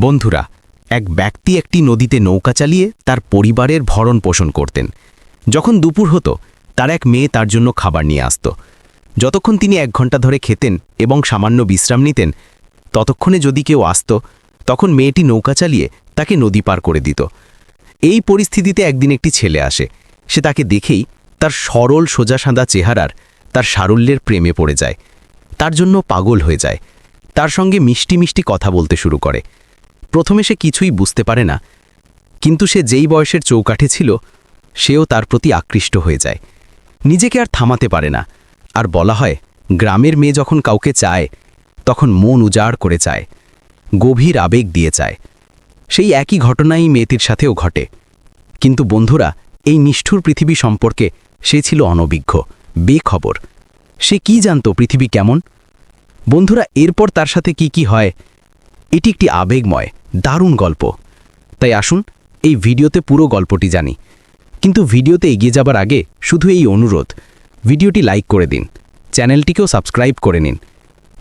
বন্ধুরা, এক ব্যক্তি একটি নদীতে নৌকা চালিয়ে তার পরিবারের ভরণ পোষণ করতেন। যখন দুপুর হতো, তার এক মেয়ে তার জন্য খাবার নিয়ে আসত। যতক্ষণ তিনি এক ঘণ্টা ধরে খেতেন এবং সামান্য বিশ্রাম নিতেন, ততক্ষণে যদি কেউ আসত, তখন মেয়েটি নৌকা চালিয়ে তাকে নদী পার করে দিত। এই পরিস্থিতিতে একদিন একটি ছেলে আসে। সে তাকে দেখেই তার সরল সোজা সাদা চেহারার তার সারল্যের প্রেমে পড়ে যায়। তার জন্য পাগল হয়ে যায়। তার সঙ্গে মিষ্টি মিষ্টি কথা বলতে শুরু করে। প্রথমে সে কিছুই বুঝতে পারে না, কিন্তু সে যেই বয়সের চৌকাঠে ছিল, সেও তার প্রতি আকৃষ্ট হয়ে যায়। নিজেকে আর থামাতে পারে না, আর বলা হয়, গ্রামের মেয়ে যখন কাউকে চায়, তখন মন উজাড় করে চায়, গভীর আবেগ দিয়ে চায়। সেই একই ঘটনাই মেয়েটির সাথেও ঘটে। কিন্তু বন্ধুরা, এই নিষ্ঠুর পৃথিবী সম্পর্কে সে ছিল অনভিজ্ঞ, বেখবর। সে কি জানত পৃথিবী কেমন? বন্ধুরা, এরপর তার সাথে কি কি হয়, এটি একটি আবেগময় দারুণ গল্প। তাই আসুন, এই ভিডিওতে পুরো গল্পটি জানি। কিন্তু ভিডিওতে এগিয়ে যাবার আগে শুধু এই অনুরোধ, ভিডিওটি লাইক করে দিন, চ্যানেলটিকেও সাবস্ক্রাইব করে নিন,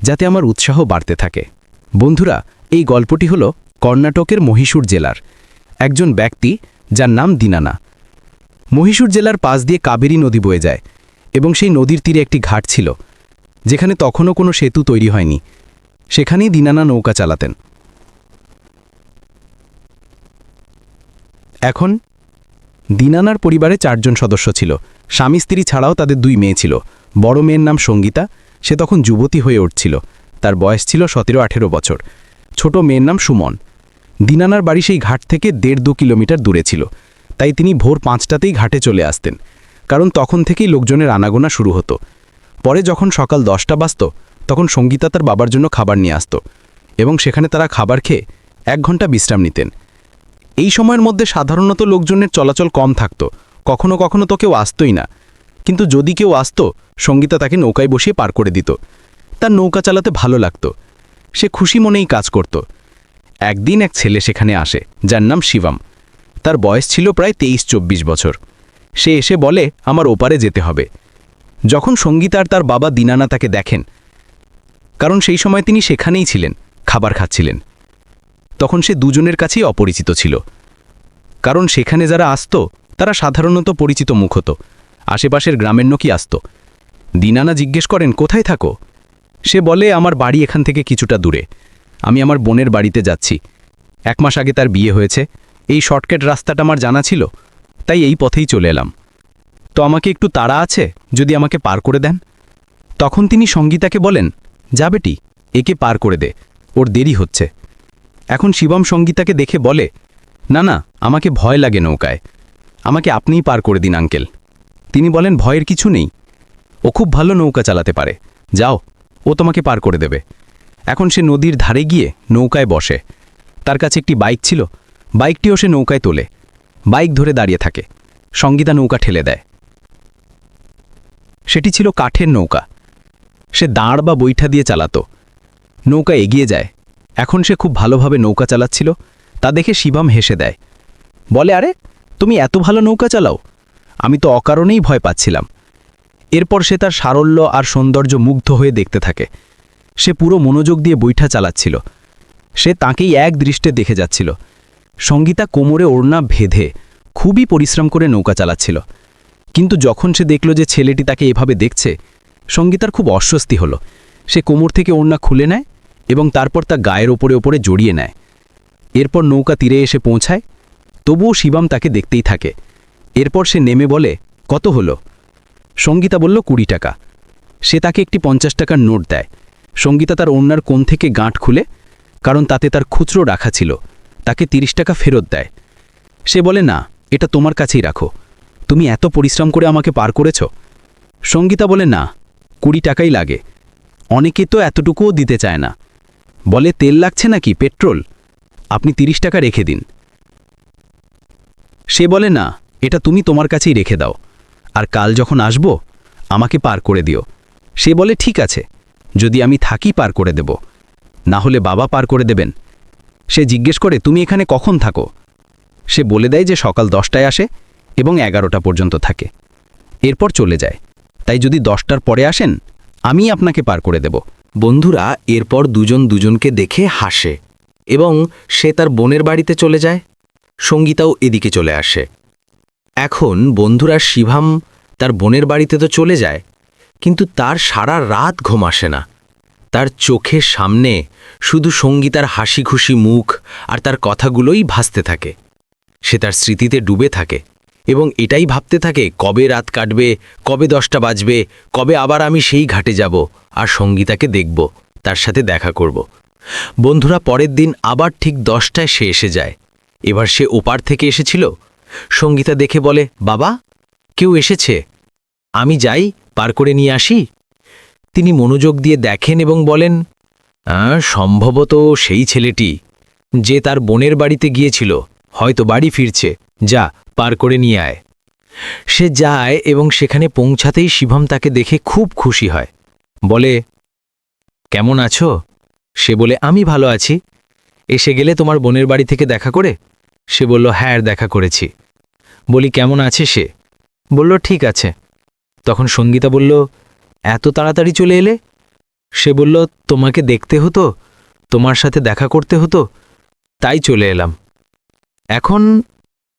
যাতে আমার উৎসাহ বাড়তে থাকে। বন্ধুরা, এই গল্পটি হল কর্ণাটকের মহীশূর জেলার একজন ব্যক্তি যার নাম দিনানা। মহীশূর জেলার পাশ দিয়ে কাবেরী নদী বয়ে যায় এবং সেই নদীর তীরে একটি ঘাট ছিল, যেখানে তখনও কোনো সেতু তৈরি হয়নি। সেখানেই দিনানা নৌকা চালাতেন। এখন দিনানার পরিবারে চারজন সদস্য ছিল। স্বামী স্ত্রী ছাড়াও তাদের দুই মেয়ে ছিল। বড় মেয়ের নাম সঙ্গীতা। সে তখন যুবতী হয়ে উঠছিল। তার বয়স ছিল সতেরো আঠেরো বছর। ছোট মেয়ের নাম সুমন। দিনানার বাড়ি সেই ঘাট থেকে দেড় দু কিলোমিটার দূরে ছিল। তাই তিনি ভোর পাঁচটাতেই ঘাটে চলে আসতেন। কারণ তখন থেকেই লোকজনের আনাগোনা শুরু হতো। পরে যখন সকাল দশটা বাজত, তখন সঙ্গীতা তার বাবার জন্য খাবার নিয়ে আসত এবং সেখানে তারা খাবার খেয়ে এক ঘণ্টা বিশ্রাম নিতেন। এই সময়ের মধ্যে সাধারণত লোকজনের চলাচল কম থাকত। কখনো কখনো তো কেউ আসতই না। কিন্তু যদি কেউ আসত, সঙ্গীতা তাকে নৌকায় বসিয়ে পার করে দিত। তার নৌকা চালাতে ভালো লাগত। সে খুশি মনেই কাজ করত। একদিন এক ছেলে সেখানে আসে, যার নাম শিবম। তার বয়স ছিল প্রায় তেইশ চব্বিশ বছর। সে এসে বলে, আমার ওপারে যেতে হবে। যখন সঙ্গীতার তার বাবা দিনানা তাকে দেখেন, কারণ সেই সময় তিনি সেখানেই ছিলেন, খাবার খাচ্ছিলেন। তখন সে দুজনের কাছেই অপরিচিত ছিল। কারণ সেখানে যারা আসত, তারা সাধারণত পরিচিত মুখ হতো। আশেপাশের গ্রামের নকি আসত। দিনানা জিজ্ঞেস করেন, কোথায় থাকো? সে বলে, আমার বাড়ি এখান থেকে কিছুটা দূরে। আমি আমার বোনের বাড়িতে যাচ্ছি। এক মাস আগে তার বিয়ে হয়েছে। এই শর্টকাট রাস্তাটা আমার জানা ছিল, তাই এই পথেই চলে এলাম। তো আমাকে একটু তাড়া আছে, যদি আমাকে পার করে দেন? তখন তিনি সঙ্গীতাকে বলেন, যা বেটি, একে পার করে দে। ওর দেরি হচ্ছে। এখন শিবম সঙ্গীতাকে দেখে বলে, না না, আমাকে ভয় লাগে নৌকায়। আমাকে আপনিই পার করে দিন, আঙ্কেল। তিনি বলেন, ভয়ের কিছু নেই। ও খুব ভালো নৌকা চালাতে পারে। যাও, ও তোমাকে পার করে দেবে। এখন সে নদীর ধারে গিয়ে নৌকায় বসে। তার কাছে একটি বাইক ছিল। বাইকটিও সে নৌকায় তোলে। বাইক ধরে দাঁড়িয়ে থাকে। সঙ্গীতা নৌকা ঠেলে দেয়। সেটি ছিল কাঠের নৌকা। সে দাঁড় বা বৈঠা দিয়ে চালাতো। নৌকা এগিয়ে যায়। এখন সে খুব ভালোভাবে নৌকা চালাচ্ছিল, তা দেখে শিবাম হেসে দেয়, বলে, আরে, তুমি এত ভালো নৌকা চালাও। আমি তো অকারণেই ভয় পাচ্ছিলাম। এরপর সে তার সারল্য আর সৌন্দর্য মুগ্ধ হয়ে দেখতে থাকে। সে পুরো মনোযোগ দিয়ে বৈঠা চালাচ্ছিল। সে তাকেই এক দৃষ্টে দেখে যাচ্ছিল। সঙ্গীতা কোমরে ওড়না ভেধে খুবই পরিশ্রম করে নৌকা চালাচ্ছিল। কিন্তু যখন সে দেখল যে ছেলেটি তাকে এভাবে দেখছে, সঙ্গীতার খুব অস্বস্তি হলো। সে কোমর থেকে ওড়না খুলে নেয় এবং তারপর তা গায়ের ওপরে ওপরে জড়িয়ে নেয়। এরপর নৌকা তীরে এসে পৌঁছায়, তবুও শিবাম তাকে দেখতেই থাকে। এরপর সে নেমে বলে, কত হলো? সঙ্গীতা বলল, কুড়ি টাকা। সে তাকে একটি পঞ্চাশ টাকার নোট দেয়। সঙ্গীতা তার ওড়নার কোণ থেকে গাঁট খুলে, কারণ তাতে তার খুচরো রাখা ছিল, তাকে তিরিশ টাকা ফেরত দেয়। সে বলে, না, এটা তোমার কাছেই রাখো। তুমি এত পরিশ্রম করে আমাকে পার করেছ? সঙ্গীতা বলে, না, কুড়ি টাকাই লাগে। অনেকে তো এতটুকুও দিতে চায় না। বলে তেল লাগছে নাকি? পেট্রোল। আপনি তিরিশ টাকা রেখে দিন। সে বলে, না, এটা তুমি তোমার কাছেই রেখে দাও। আর কাল যখন আসব, আমাকে পার করে দিও। সে বলে, ঠিক আছে। যদি আমি থাকি, পার করে দেব। না হলে বাবা পার করে দেবেন। সে জিজ্ঞেস করে, তুমি এখানে কখন থাকো? সে বলে দেয় যে, সকাল দশটায় আসে এবং এগারোটা পর্যন্ত থাকে। এরপর চলে যায়। তাই যদি দশটার পরে আসেন আমি আপনাকে পার করে দেব। বন্ধুরা, এরপর দুজন দুজনকে দেখে হাসে এবং সে তার বোনের বাড়িতে চলে যায়। সঙ্গীতাও এদিকে চলে আসে। এখন বন্ধুরা, শিভাম তার বোনের বাড়িতে তো চলে যায়, কিন্তু তার সারা রাত ঘুম আসে না। তার চোখের সামনে শুধু সঙ্গীতার হাসি খুশি মুখ আর তার কথাগুলোই ভাসতে থাকে। সে তার স্মৃতিতে ডুবে থাকে এবং এটাই ভাবতে থাকে, কবে রাত কাটবে, কবে দশটা বাজবে, কবে আবার আমি সেই ঘাটে যাব আর সঙ্গীতাকে দেখব, তার সাথে দেখা করব। বন্ধুরা, পরের দিন আবার ঠিক দশটায় সে এসে যায়। এবার সে ওপার থেকে এসেছিল। সঙ্গীতা দেখে বলে, বাবা, কেউ এসেছে? আমি যাই, পার করে নিয়ে আসি? তিনি মনোযোগ দিয়ে দেখেন এবং বলেন সম্ভবত সেই ছেলেটি, যে তার বোনের বাড়িতে গিয়েছিল, হয়তো বাড়ি ফিরছে। যা, পার করে নিয়ে আয়। সে যায় এবং সেখানে পৌঁছাতেই শিবম তাকে দেখে খুব খুশি হয়। বলে, কেমন আছো? সে বলে, আমি ভালো আছি। এসে গেলে তোমার বোনের বাড়ি থেকে দেখা করে সে বলল হ্যাঁ দেখা করেছি। বলি, কেমন আছে সে? বলল, ঠিক আছে। তখন সঙ্গীতা বলল, এত তাড়াতাড়ি চলে এলে? সে বলল, তোমাকে দেখতে হতো, তোমার সাথে দেখা করতে হতো, তাই চলে এলাম। এখন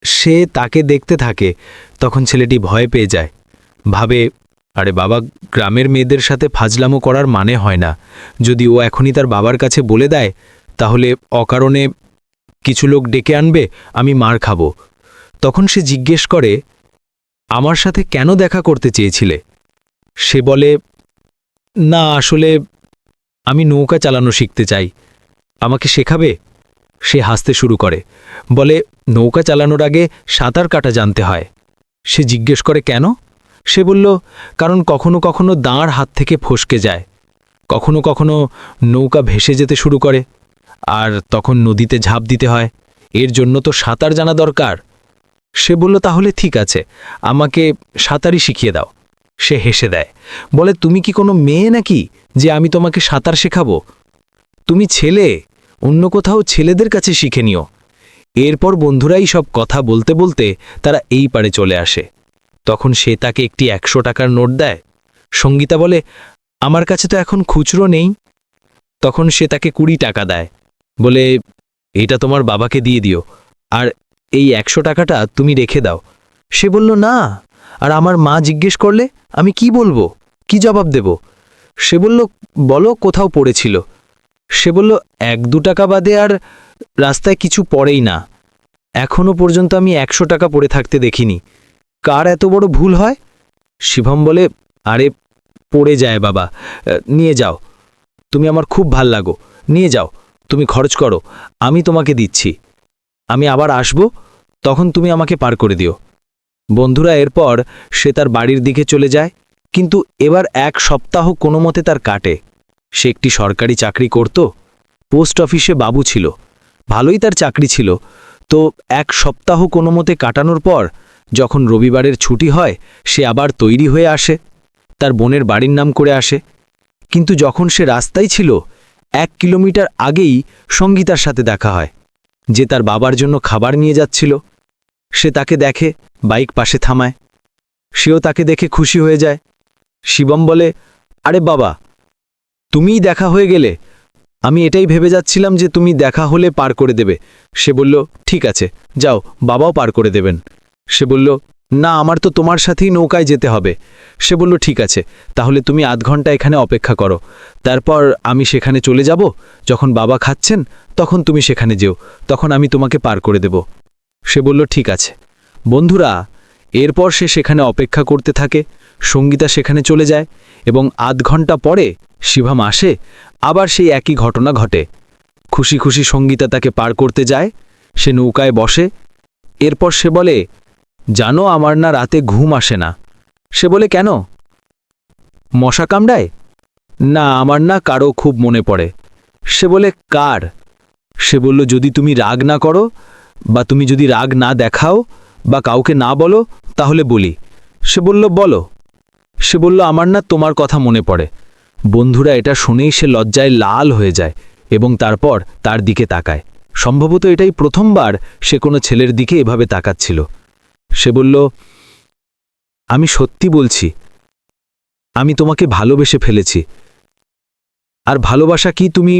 সে তাকে দেখতে থাকে, তখন ছেলেটি ভয় পেয়ে যায়, ভাবে আরে বাবা, গ্রামের মেয়েদের সাথে ফাজলামো করার মানে হয় না। যদি ও এখনই তার বাবার কাছে বলে দেয়, তাহলে অকারণে কিছু লোক ডেকে আনবে, আমি মার খাব। তখন সে জিজ্ঞেস করে, আমার সাথে কেন দেখা করতে চেয়েছিলে? সে বলে, না, আসলে আমি নৌকা চালানো শিখতে চাই। আমাকে শেখাবে? সে হাসতে শুরু করে। বলে, নৌকা চালানোর আগে সাঁতার কাটা জানতে হয়। সে জিজ্ঞেস করে, কেন? সে বলল, কারণ কখনো কখনো দাঁড় হাত থেকে ফসকে যায়। কখনো কখনো নৌকা ভেসে যেতে শুরু করে। আর তখন নদীতে ঝাঁপ দিতে হয়। এর জন্য তো সাঁতার জানা দরকার। সে বলল, তাহলে ঠিক আছে। আমাকে সাঁতারই শিখিয়ে দাও। সে হেসে দেয়, বলে, তুমি কি কোনো মেয়ে নাকি যে আমি তোমাকে সাঁতার শেখাবো? তুমি ছেলে, অন্য কোথাও ছেলেদের কাছে শিখে নিও। এরপর বন্ধুরাই সব কথা বলতে বলতে তারা এই পারে চলে আসে। তখন সে তাকে একটি একশো টাকার নোট দেয়। সঙ্গীতা বলে, আমার কাছে তো এখন খুচরো নেই। তখন সে তাকে কুড়ি টাকা দেয়। বলে, এটা তোমার বাবাকে দিয়ে দিও। আর এই একশো টাকাটা তুমি রেখে দাও। সে বলল, না। আর আমার মা জিজ্ঞেস করলে, আমি কি বলব? কি জবাব দেব? সে বলল, বলো, কোথাও পড়েছিল। সে বলল, এক দু টাকা বাদে আর রাস্তায় কিছু পড়েই না। এখনও পর্যন্ত আমি একশো টাকা পড়ে থাকতে দেখিনি। কার এত বড় ভুল হয়? শিবম বলে, আরে, পড়ে যায় বাবা। নিয়ে যাও। তুমি আমার খুব ভালো লাগো। নিয়ে যাও। তুমি খরচ করো। আমি তোমাকে দিচ্ছি। আমি আবার আসব, তখন তুমি আমাকে পার করে দিও। বন্ধুরা, এরপর সে তার বাড়ির দিকে চলে যায়, কিন্তু এবার এক সপ্তাহ কোনো মতে তার কাটে। সে একটি সরকারি চাকরি করত, পোস্ট অফিসে বাবু ছিল। ভালোই তার চাকরি ছিল। তো এক সপ্তাহ কোনো মতে কাটানোর পর যখন রবিবারের ছুটি হয়, সে আবার তৈরি হয়ে আসে। তার বোনের বাড়ির নাম করে আসে। কিন্তু যখন সে রাস্তায় ছিল, এক কিলোমিটার আগেই সঙ্গীতার সাথে দেখা হয়, যে তার বাবার জন্য খাবার নিয়ে যাচ্ছিল। সে তাকে দেখে, বাইক পাশে থামায়। সেও তাকে দেখে খুশি হয়ে যায়। শিবম বলে, আরে বাবা, তুমিই দেখা হয়ে গেলে। আমি এটাই ভেবে যাচ্ছিলাম যে তুমি দেখা হলে পার করে দেবে। সে বলল, ঠিক আছে, যাও, বাবাও পার করে দেবেন। সে বলল, না, আমার তো তোমার সাথেই নৌকায় যেতে হবে। সে বলল, ঠিক আছে, তাহলে তুমি আধ ঘণ্টা এখানে অপেক্ষা করো। তারপর আমি সেখানে চলে যাব। যখন বাবা খাচ্ছেন, তখন তুমি সেখানে যেও। তখন আমি তোমাকে পার করে দেব। সে বলল, ঠিক আছে। বন্ধুরা, এরপর সে সেখানে অপেক্ষা করতে থাকে, সঙ্গীতা সেখানে চলে যায় এবং আধ ঘণ্টা পরে শিভাম আসে, আবার সেই একই ঘটনা ঘটে। খুশি খুশি সঙ্গীতা তাকে পার করতে যায়, সে নৌকায় বসে। এরপর সে বলে জানো আমার না রাতে ঘুম আসে না। সে বলে, কেন? মশা কামড়ায়? না, আমার না কারও খুব মনে পড়ে। সে বলে, কার? সে বলল, যদি তুমি রাগ না করো বা তুমি যদি রাগ না দেখাও বা কাউকে না বলো, তাহলে বলি। সে বলল, বলো। সে বলল, আমার না তোমার কথা মনে পড়ে। বন্ধুরা, এটা শুনেই সে লজ্জায় লাল হয়ে যায় এবং তারপর তার দিকে তাকায়। সম্ভবত এটাই প্রথমবার সে কোনো ছেলের দিকে এভাবে তাকাচ্ছিল। সে বলল, আমি সত্যি বলছি, আমি তোমাকে ভালোবেসে ফেলেছি। আর ভালোবাসা কি তুমি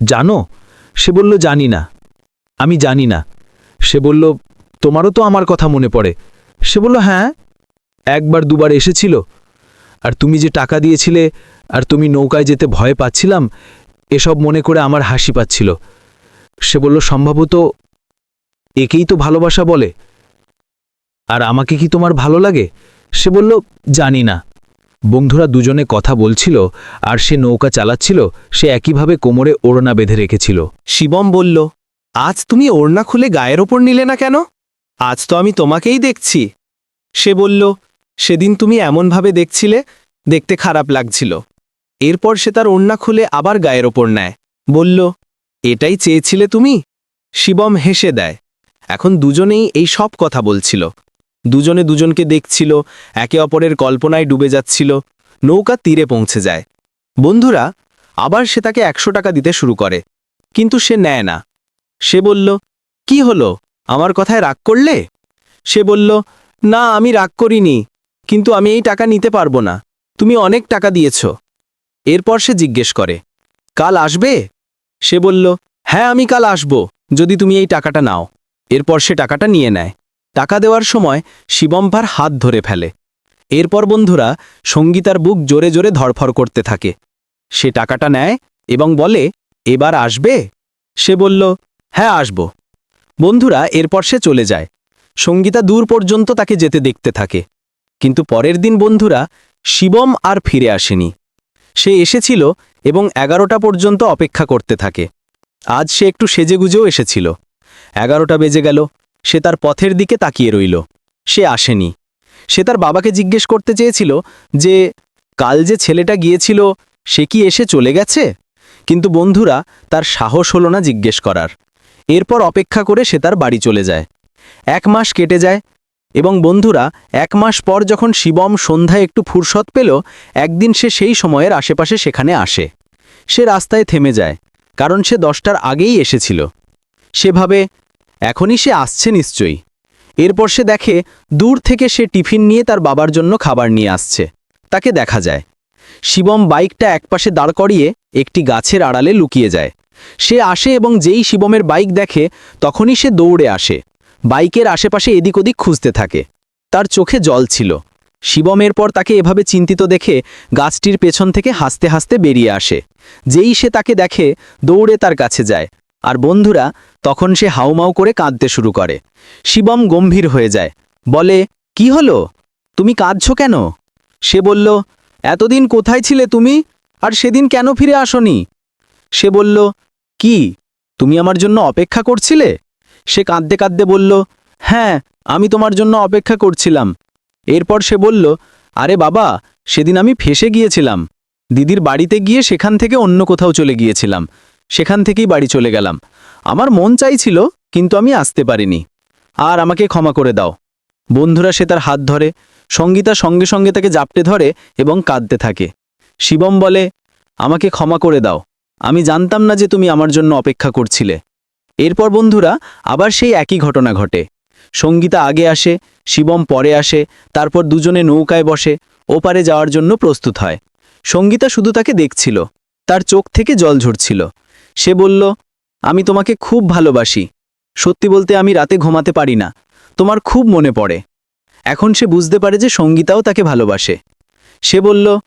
জানো? সে বলল, জানি না, আমি জানি না। সে বলল, তোমারও তো আমার কথা মনে পড়ে। সে বলল হ্যাঁ একবার দুবার এসেছিল, আর তুমি যে টাকা দিয়েছিলে, আর তুমি নৌকায় যেতে ভয় পাচ্ছিলাম, এসব মনে করে আমার হাসি পাচ্ছিল। সে বলল, সম্ভবত একেই তো ভালোবাসা বলে। আর আমাকে কি তোমার ভালো লাগে? সে বলল, জানি না। বন্ধুরা দুজনে কথা বলছিল, আর সে নৌকা চালাচ্ছিল, সে একইভাবে কোমরে ওড়না বেঁধে রেখেছিল। শিবম বলল, আজ তুমি ওড়না খুলে গায়ের ওপর নিলে না কেন? আজ তো আমি তোমাকেই দেখছি। সে বলল, সেদিন তুমি এমনভাবে দেখছিলে, দেখতে খারাপ লাগছিল। এরপর সে তার ওড়না খুলে আবার গায়ের ওপর নেয়। বলল, এটাই চেয়েছিলে তুমি? শিবম হেসে দেয়। এখন দুজনেই এই সব কথা বলছিল। দুজনে দুজনকে দেখছিল, একে অপরের কল্পনায় ডুবে যাচ্ছিল, নৌকা তীরে পৌঁছে যায়। বন্ধুরা, আবার সে তাকে একশো টাকা দিতে শুরু করে, কিন্তু সে নেয় না। সে বলল, কি হলো? আমার কথায় রাগ করলে? সে বলল, না, আমি রাগ করিনি, কিন্তু আমি এই টাকা নিতে পারব না, তুমি অনেক টাকা দিয়েছ। এরপর সে জিজ্ঞেস করে, কাল আসবে? সে বলল হ্যাঁ আমি কাল আসব, যদি তুমি এই টাকাটা নাও। এরপর সে টাকাটা নিয়ে নেয়। টাকা দেওয়ার সময় শিবম্ভার হাত ধরে ফেলে। এরপর বন্ধুরা সঙ্গীতার বুক জোরে জোরে ধরফর করতে থাকে। সে টাকাটা নেয় এবং বলে, এবার আসবে? সে বলল হ্যাঁ আসব। বন্ধুরা এরপর সে চলে যায়। সঙ্গীতা দূর পর্যন্ত তাকে যেতে দেখতে থাকে। কিন্তু পরের দিন বন্ধুরা শিবম আর ফিরে আসেনি। সে এসেছিল এবং এগারোটা পর্যন্ত অপেক্ষা করতে থাকে। আজ সে একটু সেজেগুজেও এসেছিল। এগারোটা বেজে গেল। সে তার পথের দিকে তাকিয়ে রইল। সে আসেনি। সে তার বাবাকে জিজ্ঞেস করতে চেয়েছিল যে, কাল যে ছেলেটা গিয়েছিল, সে কি এসে চলে গেছে? কিন্তু বন্ধুরা, তার সাহস হলো না জিজ্ঞেস করার। এরপর অপেক্ষা করে সে তার বাড়ি চলে যায়। এক মাস কেটে যায় এবং বন্ধুরা, এক মাস পর যখন শিবম সন্ধ্যায় একটু ফুরসত পেল, একদিন সে সেই সময়ের আশেপাশে সেখানে আসে। সে রাস্তায় থেমে যায়, কারণ সে দশটার আগেই এসেছিল। সেভাবে এখনই সে আসছে নিশ্চয়ই। এরপর সে দেখে দূর থেকে সে টিফিন নিয়ে তার বাবার জন্য খাবার নিয়ে আসছে। তাকে দেখা যায়। শিবম বাইকটা একপাশে দাঁড় করিয়ে একটি গাছের আড়ালে লুকিয়ে যায়। সে আসে এবং যেই শিবমের বাইক দেখে তখনই সে দৌড়ে আসে। বাইকের আশেপাশে এদিক ওদিক খুঁজতে থাকে। তার চোখে জল ছিল। শিবমের পর তাকে এভাবে চিন্তিত দেখে গাছটির পেছন থেকে হাসতে হাসতে বেরিয়ে আসে। যেই সে তাকে দেখে দৌড়ে তার কাছে যায়। আর বন্ধুরা, তখন সে হাউমাউ করে কাঁদতে শুরু করে। শিবম গম্ভীর হয়ে যায়। বলে, কি হলো? তুমি কাঁদছ কেন? সে বলল, এতদিন কোথায় ছিলে তুমি? আর সেদিন কেন ফিরে আসনি? সে বলল, কি? তুমি আমার জন্য অপেক্ষা করছিলে? সে কাঁদতে কাঁদতে বলল হ্যাঁ আমি তোমার জন্য অপেক্ষা করছিলাম। এরপর সে বলল, আরে বাবা, সেদিন আমি ফেসে গিয়েছিলাম। দিদির বাড়িতে গিয়ে সেখান থেকে অন্য কোথাও চলে গিয়েছিলাম। সেখান থেকেই বাড়ি চলে গেলাম। আমার মন চাইছিল, কিন্তু আমি আসতে পারিনি। আর আমাকে ক্ষমা করে দাও। বন্ধুরা সে তার হাত ধরে, সঙ্গীতা সঙ্গে সঙ্গে তাকে জাপটে ধরে এবং কাঁদতে থাকে। শিবম বলে, আমাকে ক্ষমা করে দাও। আমি জানতাম না যে তুমি আমার জন্য অপেক্ষা করছিলে। এরপর বন্ধুরা, আবার সেই একই ঘটনা ঘটে। সঙ্গীতা আগে আসে, শিবম পরে আসে, তারপর দুজনে নৌকায় বসে, ওপারে যাওয়ার জন্য প্রস্তুত হয়। সঙ্গীতা শুধু তাকে দেখছিল। তার চোখ থেকে জল ঝরছিল। সে বলল, আমি তোমাকে খুব ভালোবাসি। সত্যি বলতে আমি রাতে ঘুমাতে পারি না। তোমার খুব মনে পড়ে। এখন সে বুঝতে পারে যে সঙ্গীতাও তাকে ভালোবাসে। সে বলল,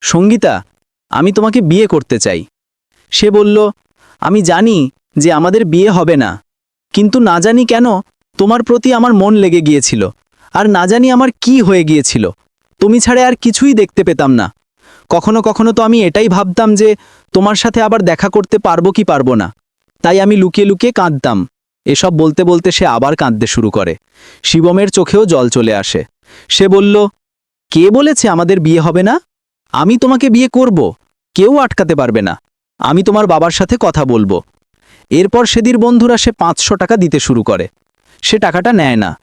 সঙ্গীতা, আমি তোমাকে বিয়ে করতে চাই। সে বলল, আমি জানি যে আমাদের বিয়ে হবে না। কিন্তু না জানি কেন তোমার প্রতি আমার মন লেগে গিয়েছিল। আর না জানি আমার কি হয়ে গিয়েছিল। তুমি ছাড়া আর কিছুই দেখতে পেতাম না। কখনো কখনো তো আমি এটাই ভাবতাম যে তোমার সাথে আবার দেখা করতে পারব কি পারব না? তাই আমি লুকিয়ে লুকিয়ে কাঁদতাম। এসব বলতে বলতে সে আবার কাঁদতে শুরু করে। শিবমের চোখেও জল চলে আসে। সে বলল, কে বলেছে আমাদের বিয়ে হবে না? আমি তোমাকে বিয়ে করব। কেউ আটকাতে পারবে না। আমি তোমার বাবার সাথে কথা বলব। এরপর সেদির বন্ধুরা সে পাঁচশো টাকা দিতে শুরু করে। সে টাকাটা নেয় না।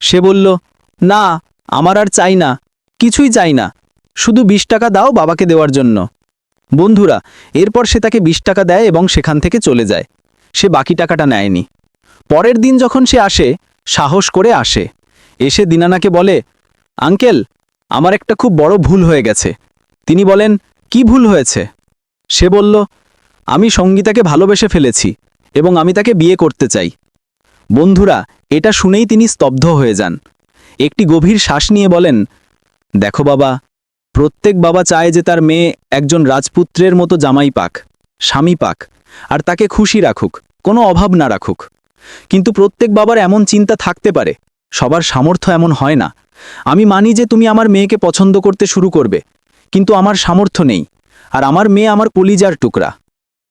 সে বলল, না, আমার আর চাই না। কিছুই চাই না। শুধু বিশ টাকা দাও বাবাকে দেওয়ার জন্য। বন্ধুরা, এরপর সে তাকে বিশ টাকা দেয় এবং সেখান থেকে চলে যায়। সে বাকি টাকাটা নেয়নি। পরের দিন যখন সে আসে, সাহস করে আসে। এসে দিনানাকে বলে, আঙ্কেল, আমার একটা খুব বড় ভুল হয়ে গেছে। তিনি বলেন, কি ভুল হয়েছে? সে বলল, আমি সঙ্গীতাকে ভালোবেসে ফেলেছি এবং আমি তাকে বিয়ে করতে চাই। বন্ধুরা, এটা শুনেই তিনি স্তব্ধ হয়ে যান। একটি গভীর শ্বাস নিয়ে বলেন, দেখো বাবা প্রত্যেক বাবা চায় যে তার মেয়ে একজন রাজপুত্রের মতো জামাই পাক, স্বামী পাক, আর তাকে খুশি রাখুক, কোনো অভাব না রাখুক। কিন্তু প্রত্যেক বাবার এমন চিন্তা থাকতে পারে, সবার সামর্থ্য এমন হয় না। আমি মানি যে তুমি আমার মেয়েকে পছন্দ করতে শুরু করবে, কিন্তু আমার সামর্থ্য নেই, আর আমার মেয়ে আমার কলিজার টুকরা।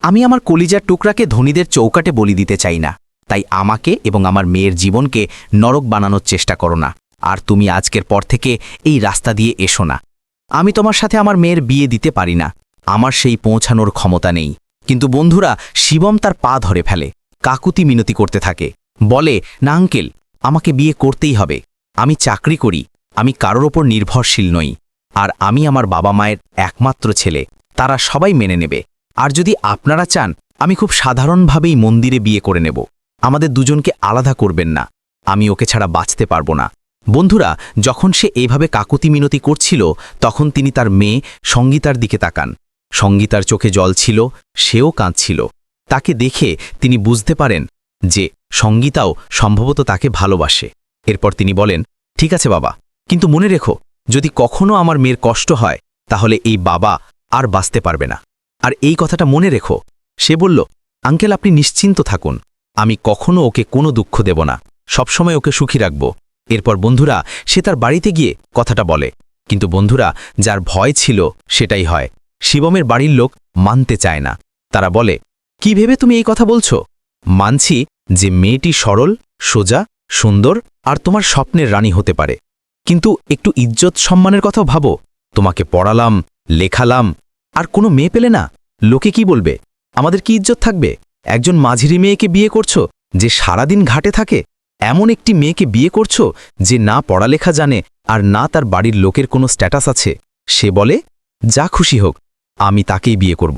আমি আমার কলিজার টুকরাকে ধনীদের চৌকাটে বলি দিতে চাই না, তাই আমাকে এবং আমার মেয়ের জীবনকে নরক বানানোর চেষ্টা করো না, আর তুমি আজকের পর থেকে এই রাস্তা দিয়ে এসো না। আমি তোমার সাথে আমার মেয়ের বিয়ে দিতে পারি না। আমার সেই পৌঁছানোর ক্ষমতা নেই। কিন্তু বন্ধুরা, শিবম তার পা ধরে ফেলে। কাকুতি মিনতি করতে থাকে। বলে, না, আঙ্কেল, আমাকে বিয়ে করতেই হবে। আমি চাকরি করি। আমি কারোর ওপর নির্ভরশীল নই। আর আমি আমার বাবা মায়ের একমাত্র ছেলে। তারা সবাই মেনে নেবে। আর যদি আপনারা চান, আমি খুব সাধারণভাবেই মন্দিরে বিয়ে করে নেব। আমাদের দুজনকে আলাদা করবেন না। আমি ওকে ছাড়া বাঁচতে পারব না। বন্ধুরা, যখন সে এইভাবে কাকুতি মিনতি করছিল, তখন তিনি তার মেয়ে সঙ্গীতার দিকে তাকান। সঙ্গীতার চোখে জল ছিল, সেও কাঁদছিল। তাকে দেখে তিনি বুঝতে পারেন যে সঙ্গীতাও সম্ভবত তাকে ভালোবাসে। এরপর তিনি বলেন, ঠিক আছে বাবা, কিন্তু মনে রেখো, যদি কখনো আমার মেয়ের কষ্ট হয়, তাহলে এই বাবা আর বাঁচতে পারবে না। আর এই কথাটা মনে রেখো, সে বলল, আঙ্কেল, আপনি নিশ্চিন্ত থাকুন, আমি কখনো ওকে কোনো দুঃখ দেব না, সবসময় ওকে সুখী রাখব। এরপর বন্ধুরা, সে তার বাড়িতে গিয়ে কথাটা বলে। কিন্তু বন্ধুরা, যার ভয় ছিল সেটাই হয়। শিবমের বাড়ির লোক মানতে চায় না। তারা বলে, কি ভেবে তুমি এই কথা বলছো? মানছি যে মেয়েটি সরল, সোজা, সুন্দর আর তোমার স্বপ্নের রানী হতে পারে। কিন্তু একটু ইজ্জত সম্মানের কথাও ভাবো। তোমাকে পড়ালাম, লেখালাম, আর কোনো মেয়ে পেলে না? লোকে কি বলবে? আমাদের কি ইজ্জত থাকবে? একজন মাঝিরি মেয়েকে বিয়ে করছ, যে সারাদিন ঘাটে থাকে? এমন একটি মেয়েকে বিয়ে করছ যে না পড়ালেখা জানে আর না তার বাড়ির লোকের কোনো স্ট্যাটাস আছে? সে বলে, যা খুশি হোক, আমি তাকেই বিয়ে করব।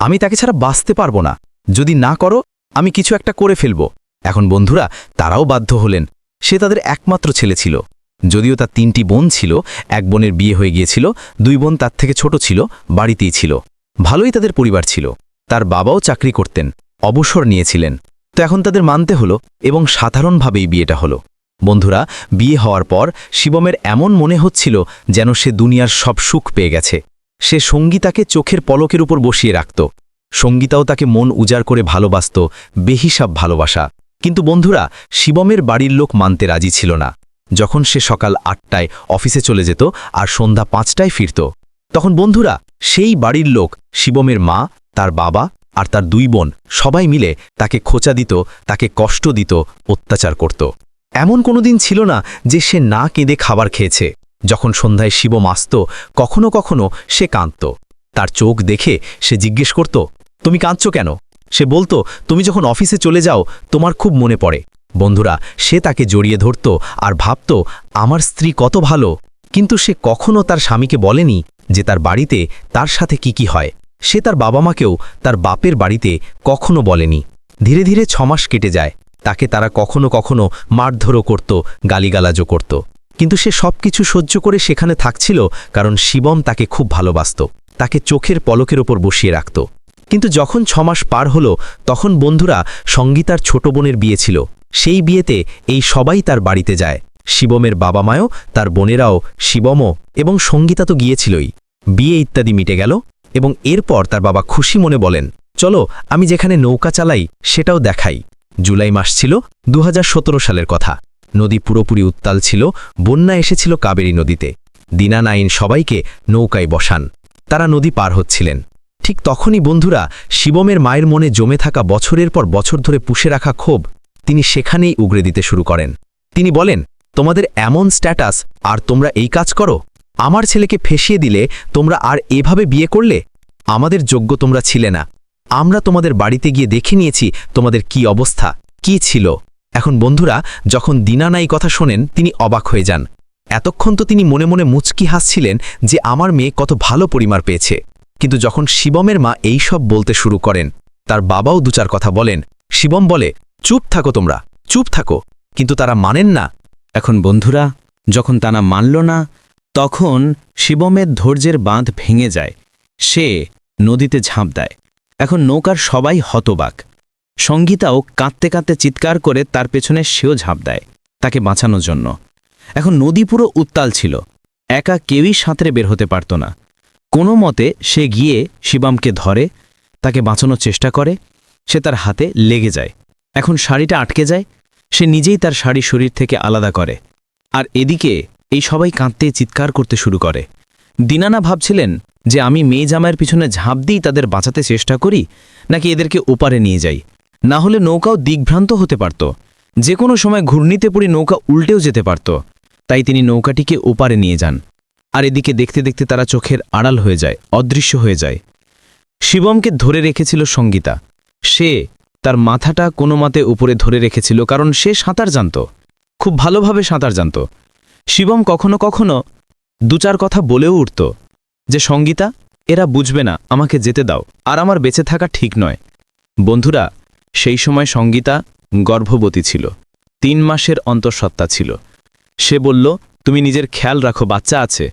আমি তাকে ছাড়া বাঁচতে পারব না। যদি না করো, আমি কিছু একটা করে ফেলব। এখন বন্ধুরা, তারাও বাধ্য হলেন। সে তাদের একমাত্র ছেলে ছিল। যদিও তার তিনটি বোন ছিল, এক বোনের বিয়ে হয়ে গিয়েছিল, দুই বোন তার থেকে ছোট ছিল, বাড়িতেই ছিল। ভালোই তাদের পরিবার ছিল। তার বাবাও চাকরি করতেন, অবসর নিয়েছিলেন। তো এখন তাদের মানতে হলো এবং সাধারণভাবেই বিয়েটা হলো। বন্ধুরা, বিয়ে হওয়ার পর শিবমের এমন মনে হচ্ছিল যেন সে দুনিয়ার সব সুখ পেয়ে গেছে। সে সঙ্গীতাকে চোখের পলকের উপর বসিয়ে রাখত। সঙ্গীতাও তাকে মন উজাড় করে ভালোবাসত, বেহিসাব ভালোবাসা। কিন্তু বন্ধুরা, শিবমের বাড়ির লোক মানতে রাজি ছিল না। যখন সে সকাল আটটায় অফিসে চলে যেত আর সন্ধ্যা পাঁচটায় ফিরত, তখন বন্ধুরা, সেই বাড়ির লোক শিবমের মা, তার বাবা আর তার দুই বোন সবাই মিলে তাকে খোঁচা দিত, তাকে কষ্ট দিত, অত্যাচার করত। এমন কোনো দিন ছিল না যে সে না কেঁদে খাবার খেয়েছে। যখন সন্ধ্যায় শিবম আসত কখনো কখনো সে কাঁদত। তার চোখ দেখে সে জিজ্ঞেস করত, তুমি কাঁদছ কেন? সে বলতো, তুমি যখন অফিসে চলে যাও, তোমার খুব মনে পড়ে। বন্ধুরা, সে তাকে জড়িয়ে ধরত আর ভাবত, আমার স্ত্রী কত ভালো। কিন্তু সে কখনো তার স্বামীকে বলেনি যে তার বাড়িতে তার সাথে কি কি হয়। সে তার বাবা মাকেও তার বাপের বাড়িতে কখনো বলেনি। ধীরে ধীরে ছমাস কেটে যায়। তাকে তারা কখনো কখনো মারধরও করত, গালিগালাজও করত। কিন্তু সে সবকিছু সহ্য করে সেখানে থাকছিল কারণ শিবম তাকে খুব ভালোবাসত। তাকে চোখের পলকের ওপর বসিয়ে রাখত। কিন্তু যখন ছমাস পার হলো, তখন বন্ধুরা সঙ্গীতার ছোট বোনের বিয়ে ছিল। সেই বিয়েতে এই সবাই তার বাড়িতে যায়। শিবমের বাবা মায়ও তার বোনেরাও, শিবমও এবং সঙ্গীতা তো গিয়েছিলই। বিয়ে ইত্যাদি মিটে গেল। এবং এরপর তার বাবা খুশি মনে বলেন, চলো, আমি যেখানে নৌকা চালাই, সেটাও দেখাই। জুলাই মাস ছিল দু হাজার সতেরো সালের কথা। নদী পুরোপুরি উত্তাল ছিল, বন্যা এসেছিল কাবেরী নদীতে। দিনানাইন সবাইকে নৌকায় বসান। তারা নদী পার হচ্ছিলেন। ঠিক তখনই বন্ধুরা, শিবমের মায়ের মনে জমে থাকা বছরের পর বছর ধরে পুষে রাখা ক্ষোভ তিনি সেখানেই উগড়ে দিতে শুরু করেন। তিনি বলেন, তোমাদের এমন স্ট্যাটাস, আর তোমরা এই কাজ করো? আমার ছেলেকে ফেসিয়ে দিলে তোমরা আর এভাবে বিয়ে করলে? আমাদের যোগ্য তোমরা ছিলে না। আমরা তোমাদের বাড়িতে গিয়ে দেখে নিয়েছি তোমাদের কি অবস্থা, কি ছিল। এখন বন্ধুরা, যখন দিনানাই কথা শোনেন, তিনি অবাক হয়ে যান। এতক্ষণ তো তিনি মনে মনে মুচকি হাসছিলেন যে আমার মেয়ে কত ভালো পরিমার পেয়েছে। কিন্তু যখন শিবমের মা এই সব বলতে শুরু করেন, তার বাবাও দুচার কথা বলেন। শিবম বলে, চুপ থাকো তোমরা, চুপ থাকো। কিন্তু তারা মানেন না। এখন বন্ধুরা, যখন তারা মানল না তখন শিবমের ধৈর্যের বাঁধ ভেঙে যায়। সে নদীতে ঝাঁপ দেয়। এখন নৌকার সবাই হতবাক। সঙ্গীতাও কাঁদতে কাঁদতে চিৎকার করে তার পেছনে সেও ঝাঁপ দেয়, তাকে বাঁচানোর জন্য। এখন নদী পুরো উত্তাল ছিল। একা কেউই সাঁতরে বের হতে পারত না। কোনো মতে সে গিয়ে শিবামকে ধরে, তাকে বাঁচানোর চেষ্টা করে, সে তার হাতে লেগে যায়। এখন শাড়িটা আটকে যায়, সে নিজেই তার শাড়ি শরীর থেকে আলাদা করে। আর এদিকে এই সবাই কাঁদতে চিৎকার করতে শুরু করে। দিনানা ভাবছিলেন যে আমি মেয়ে জামাইয়ের পিছনে ঝাঁপ দিই তাদের বাঁচাতে চেষ্টা করি, নাকি এদেরকে ওপারে নিয়ে যাই। না হলে নৌকাও দিগ্ভ্রান্ত হতে পারত। যে কোনো সময় ঘূর্ণিতে পড়ে নৌকা উল্টেও যেতে পারত। তাই তিনি নৌকাটিকে ওপারে নিয়ে যান। আর এদিকে দেখতে দেখতে তারা চোখের আড়াল হয়ে যায়, অদৃশ্য হয়ে যায়। শিবমকে ধরে রেখেছিল সঙ্গীতা। সে তার মাথাটা কোনো মতে উপরে ধরে রেখেছিল, কারণ সে সাঁতার জানত। খুব ভালোভাবে সাঁতার জানত। শিবম কখনো কখনো দু চার কথা বলেও উঠত যে, সঙ্গীতা, এরা বুঝবে না, আমাকে যেতে দাও, আর আমার বেঁচে থাকা ঠিক নয়। বন্ধুরা, সেই সময় সঙ্গীতা গর্ভবতী ছিল, তিন মাসের অন্তঃসত্ত্বা ছিল। সে বলল, তুমি নিজের খেয়াল রাখো, বাচ্চা আছে,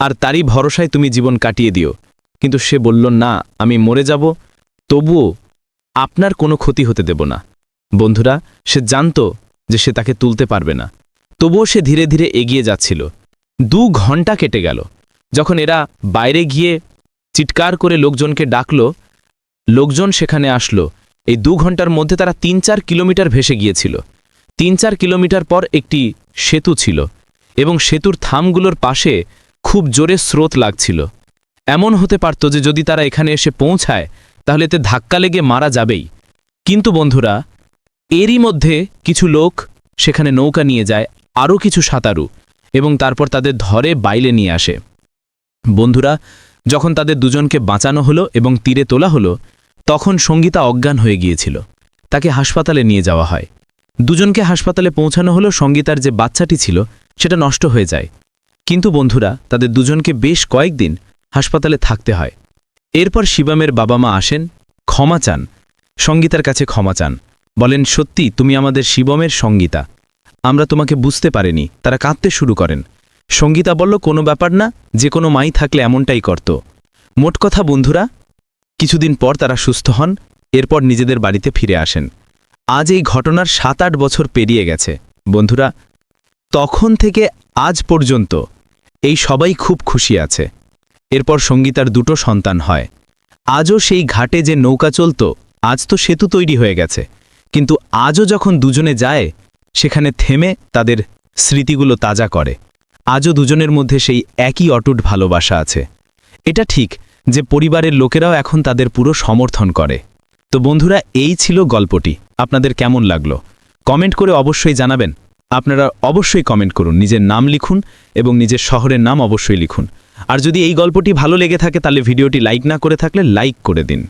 আর তারই ভরসায় তুমি জীবন কাটিয়ে দিও। কিন্তু সে বলল, না, আমি মরে যাব, তবুও আপনার কোনো ক্ষতি হতে দেব না। বন্ধুরা, সে জানত যে সে তাকে তুলতে পারবে না। তবুও সে ধীরে ধীরে এগিয়ে যাচ্ছিল। দু ঘণ্টা কেটে গেল। যখন এরা বাইরে গিয়ে চিৎকার করে লোকজনকে ডাকল, লোকজন সেখানে আসলো। এই দু ঘণ্টার মধ্যে তারা তিন চার কিলোমিটার ভেসে গিয়েছিল। তিন চার কিলোমিটার পর একটি সেতু ছিল এবং সেতুর থামগুলোর পাশে খুব জোরে স্রোত লাগছিল। এমন হতে পারত যে যদি তারা এখানে এসে পৌঁছায়, তাহলে এতে ধাক্কা লেগে মারা যাবেই। কিন্তু বন্ধুরা, এরই মধ্যে কিছু লোক সেখানে নৌকা নিয়ে যায়। আরও কিছু সাঁতারু এবং তারপর তাদের ধরে বাইলে নিয়ে আসে। বন্ধুরা, যখন তাদের দুজনকে বাঁচানো হলো এবং তীরে তোলা হলো, তখন সঙ্গীতা অজ্ঞান হয়ে গিয়েছিল। তাকে হাসপাতালে নিয়ে যাওয়া হয়। দুজনকে হাসপাতালে পৌঁছানো হলো সঙ্গীতার যে বাচ্চাটি ছিল, সেটা নষ্ট হয়ে যায়। কিন্তু বন্ধুরা, তাদের দুজনকে বেশ কয়েকদিন হাসপাতালে থাকতে হয়। এরপর শিবামের বাবা মা আসেন, ক্ষমা চান। সঙ্গীতার কাছে ক্ষমা চান। বলেন, সত্যি, তুমি আমাদের শিবমের সঙ্গীতা। আমরা তোমাকে বুঝতে পারিনি, তারা কাঁদতে শুরু করেন। সঙ্গীতা বলল, কোনো ব্যাপার না, যে কোনো মাই থাকলে এমনটাই করত। মোট কথা বন্ধুরা, কিছুদিন পর তারা সুস্থ হন, এরপর নিজেদের বাড়িতে ফিরে আসেন। আজ এই ঘটনার সাত আট বছর পেরিয়ে গেছে। বন্ধুরা, তখন থেকে আজ পর্যন্ত এই সবাই খুব খুশি আছে। এরপর সঙ্গীতার দুটো সন্তান হয়। আজও সেই ঘাটে যে নৌকা চলত, আজ তো সেতু তৈরি হয়ে গেছে। কিন্তু আজও যখন দুজনে যায় সেখানে থেমে তাদের স্মৃতিগুলো তাজা করে। আজও দুজনের মধ্যে সেই একই অটুট ভালোবাসা আছে। এটা ঠিক যে পরিবারের লোকেরাও এখন তাদের পুরো সমর্থন করে। তো বন্ধুরা, এই ছিল গল্পটি। আপনাদের কেমন লাগল? কমেন্ট করে অবশ্যই জানাবেন। আপনারা অবশ্যই কমেন্ট করুন, নিজের নাম লিখুন এবং নিজের শহরের নাম অবশ্যই লিখুন। আর যদি এই গল্পটি ভালো লেগে থাকে, তাহলে ভিডিওটি লাইক না করে থাকলে লাইক করে দিন।